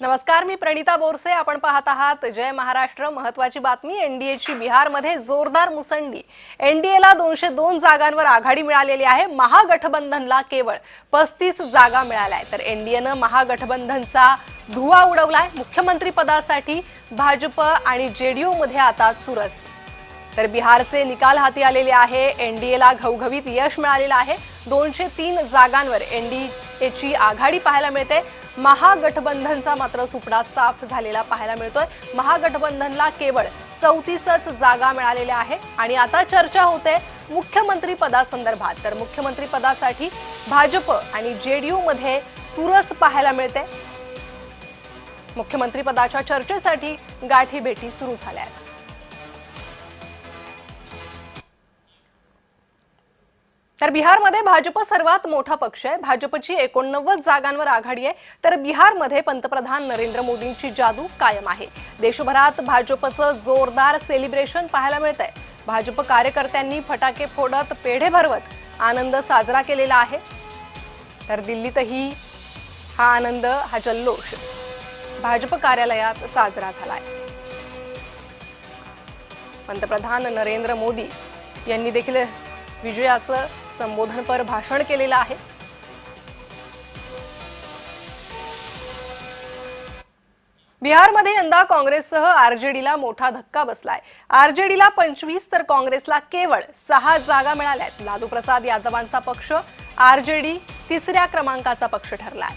नमस्कार मी प्रणिता बोरसे. आपण पाहत आहात जय महाराष्ट्र. महत्वाची बातमी एनडीएची बिहारमध्ये जोरदार मुसंडी. एनडीएला दोनशे दोन जागांवर आघाडी मिळालेली आहे. महागठबंधनला केवळ पस्तीस जागा मिळाल्या आहेत. तर एनडीएनं महागठबंधनचा धुवा उडवलाय. मुख्यमंत्री पदासाठी भाजप आणि जेडीयूमध्ये आता चुरस. तर बिहारचे निकाल हाती आलेले आहे. एनडीएला घवघवीत यश मिळालेलं आहे. दोनशे तीन जागांवर याची आघाडी पाहायला मिळते. महागठबंधनचा मात्र सुपडा साफ झालेला पाहायला मिळतोय. महागठबंधनला केवळ चौतीसच जागा मिळालेल्या आहे आणि आता चर्चा होते मुख्यमंत्री पदासंदर्भात. तर मुख्यमंत्री पदासाठी भाजप आणि जेडीयू मध्ये चुरस पाहायला मिळते. मुख्यमंत्री पदाच्या चर्चेसाठी गाठी भेटी सुरू झाल्या आहेत. तर बिहारमध्ये भाजप सर्वात मोठा पक्ष आहे. भाजपची एकोणनव्वद जागांवर आघाडी आहे. तर बिहारमध्ये पंतप्रधान नरेंद्र मोदींची जादू कायम आहे. देशभरात भाजपचं जोरदार सेलिब्रेशन पाहायला मिळत आहे भाजप कार्यकर्त्यांनी फटाके फोडत पेढे भरवत आनंद साजरा केलेला आहे. तर दिल्लीतही हा आनंद हा जल्लोष भाजप कार्यालयात साजरा झालाय. पंतप्रधान नरेंद्र मोदी यांनी देखील विजयाचं संबोधनपर भाषण केलेलं आहे. बिहारमध्ये यंदा काँग्रेससह आरजेडीला मोठा धक्का बसलाय. आरजेडीला पंचवीस तर काँग्रेसला केवळ सहा जागा मिळाल्यात. लालू प्रसाद यादवांचा पक्ष आरजेडी तिसऱ्या क्रमांकाचा पक्ष ठरलाय.